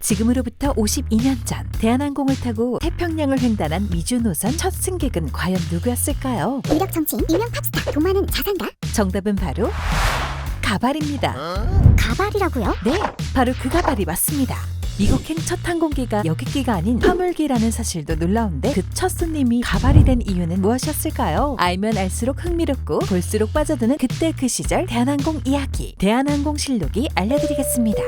지금으로부터 52년 전 대한항공을 타고 태평양을 횡단한 미주 노선 첫 승객은 과연 누구였을까요? 위력 정치인 유명 팝스타 도마는 자산가 정답은 바로 가발입니다. 가발이라고요? 네, 바로 그 가발이 맞습니다. 미국행 첫 항공기가 여객기가 아닌 화물기라는 사실도 놀라운데 그 첫 손님이 가발이 된 이유는 무엇이었을까요? 알면 알수록 흥미롭고 볼수록 빠져드는 그때 그 시절 대한항공 이야기 대한항공 실록이 알려드리겠습니다.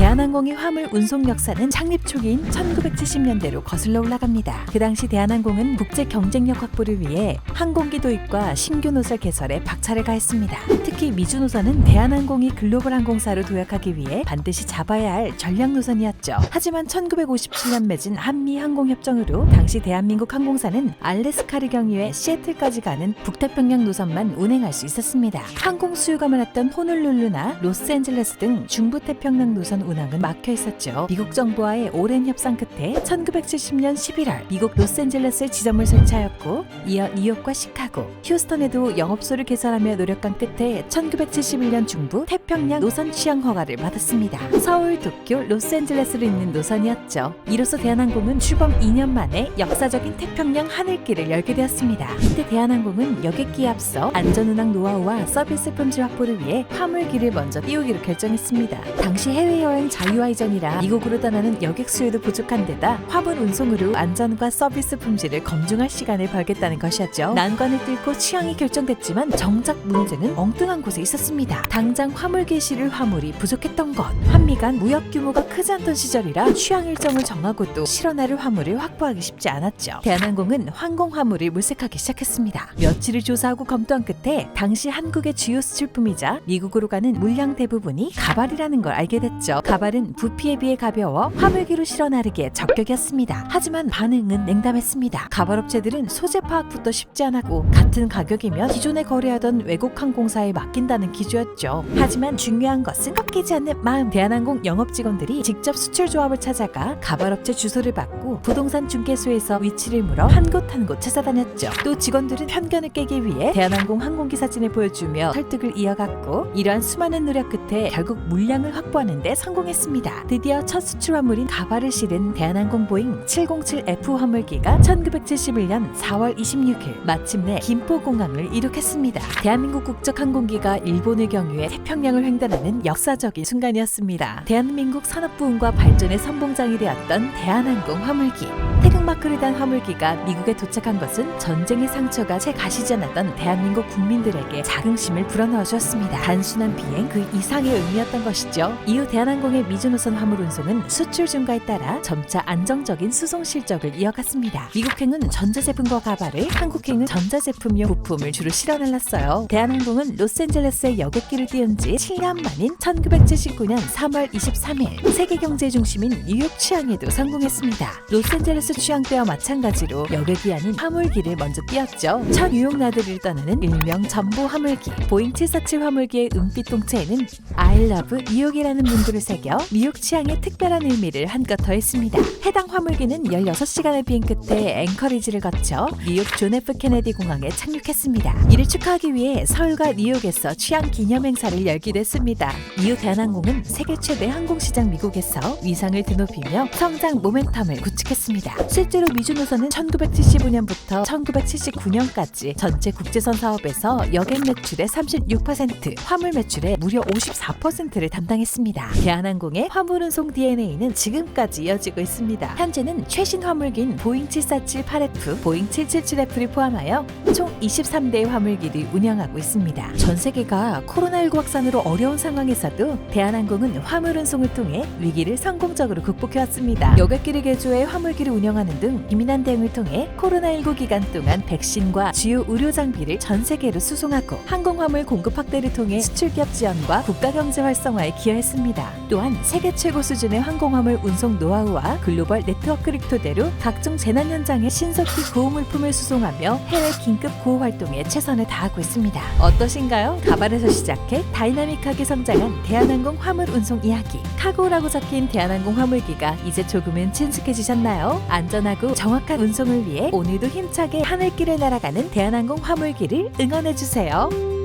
대한항공의 화물 운송 역사는 창립 초기인 1970년대로 거슬러 올라갑니다. 그 당시 대한항공은 국제 경쟁력 확보를 위해 항공기 도입과 신규 노설 개설에 박차를 가했습니다. 특히 미주 노선은 대한항공이 글로벌 항공사로 도약하기 위해 반드시 잡아야 할 전략 노선이었죠. 하지만 1957년 맺은 한미 항공협정으로 당시 대한민국 항공사는 알래스카를 경유해 시애틀까지 가는 북태평양 노선만 운행할 수 있었습니다. 항공 수요가 많았던 호놀룰루나 로스앤젤레스 등 중부태평양 노선 운항은 막혀 있었죠. 미국 정부와의 오랜 협상 끝에 1970년 11월 미국 로스앤젤레스에 지점을 설치하였고 이어 뉴욕과 시카고, 휴스턴에도 영업소를 개설하며 노력한 끝에 1971년 중부 태평양 노선 취향 허가를 받았습니다. 서울, 도쿄, 로스앤젤레스를 잇는 노선이었죠. 이로써 대한항공은 출범 2년 만에 역사적인 태평양 하늘길을 열게 되었습니다. 이때 대한항공은 여객기에 앞서 안전운항 노하우와 서비스 품질 확보를 위해 화물기를 먼저 띄우기로 결정했습니다. 당시 해외여행 자유화 이전이라 미국으로 떠나는 여객 수요도 부족한 데다 화물 운송으로 안전과 서비스 품질을 검증할 시간을 벌겠다는 것이었죠. 난관을 뚫고 취향이 결정됐지만 정작 문제는 엉뚱한 곳에 있었습니다. 당장 화물 개시를 화물이 부족했던 것. 한미 간 무역 규모가 크지 않던 시절이라 취향 일정을 정하고도 실어나를 화물을 확보하기 쉽지 않았죠. 대한항공은 항공 화물을 물색하기 시작했습니다. 며칠을 조사하고 검토한 끝에 당시 한국의 주요 수출품이자 미국으로 가는 물량 대부분이 가발이라는 걸 알게 됐죠. 가발은 부피에 비해 가벼워 화물기로 실어 나르기에 적격이었습니다. 하지만 반응은 냉담했습니다. 가발업체들은 소재 파악부터 쉽지 않았고 같은 가격이면 기존에 거래하던 외국 항공사에 맡긴다는 기조였죠. 하지만 중요한 것은 꺾이지 않는 마음. 대한항공 영업 직원들이 직접 수출 조합을 찾아가 가발업체 주소를 받고 부동산 중개소에서 위치를 물어 한 곳 한곳 찾아다녔죠. 또 직원들은 편견을 깨기 위해 대한항공 항공기 사진을 보여주며 설득을 이어갔고 이러한 수많은 노력 끝에 결국 물량을 확보하는 데 성 공했습니다. 드디어 첫 수출 화물인 가발을 실은 대한항공 보잉 707F 화물기가 1971년 4월 26일 마침내 김포공항을 이륙했습니다. 대한민국 국적 항공기가 일본을 경유해 태평양을 횡단하는 역사적인 순간이었습니다. 대한민국 산업부흥과 발전의 선봉장이 되었던 대한항공 화물기. 태극마크를 단 화물기가 미국에 도착한 것은 전쟁의 상처가 채 가시지 않았던 대한민국 국민들에게 자긍심을 불어넣어 주었습니다. 단순한 비행 그 이상의 의미였던 것이죠. 이후 대한항공의 미주노선 화물 운송은 수출 증가에 따라 점차 안정적인 수송 실적을 이어갔습니다. 미국행은 전자제품과 가발을, 한국행은 전자제품용 부품을 주로 실어 날랐어요. 대한항공은 로스앤젤레스의 여객기를 띄운 지 7년 만인 1979년 3월 23일 세계 경제 중심인 뉴욕 취항에도 성공했습니다. 로스앤젤레스 취항 때와 마찬가지로 여객이 아닌 화물기를 먼저 띄었죠. 첫 뉴욕 나들이를 떠나는 일명 전보 화물기 보잉 747 화물기의 은빛 동체에는 I love 뉴욕이라는 문구를 새겨 뉴욕 취향의 특별한 의미를 한껏 더했습니다. 해당 화물기는 16시간의 비행 끝에 앵커리지를 거쳐 뉴욕 존 F 케네디 공항에 착륙했습니다. 이를 축하하기 위해 서울과 뉴욕에서 취향 기념 행사를 열기도 했습니다. 이후 대한항공은 세계 최대 항공시장 미국에서 위상을 드높이며 성장 모멘텀을 구축했습니다. 실제 로 미주 노선은 1975년부터 1979년까지 전체 국제선 사업에서 여객 매출의 36%, 화물 매출의 무려 54%를 담당했습니다. 대한항공의 화물 운송 DNA는 지금까지 이어지고 있습니다. 현재는 최신 화물기인 보잉 747-8F, 보잉 777F를 포함하여 총 23대의 화물기를 운영하고 있습니다. 전 세계가 코로나19 확산으로 어려운 상황에서도 대한항공은 화물 운송을 통해 위기를 성공적으로 극복해왔습니다. 여객기를 개조해 화물기를 운영하는 등 기민한 대응을 통해 코로나19 기간 동안 백신과 주요 의료 장비를 전 세계로 수송하고 항공화물 공급 확대를 통해 수출 기업 지원과 국가 경제 활성화에 기여했습니다. 또한 세계 최고 수준의 항공화물 운송 노하우와 글로벌 네트워크를 토대로 각종 재난 현장에 신속히 구호물품을 수송하며 해외 긴급 구호 활동에 최선을 다하고 있습니다. 어떠신가요? 가발에서 시작해 다이나믹하게 성장한 대한항공 화물 운송 이야기. 카고라고 적힌 대한항공 화물기가 이제 조금은 친숙해지셨나요? 안전하고 정확한 운송을 위해 오늘도 힘차게 하늘길을 날아가는 대한항공 화물기를 응원해주세요.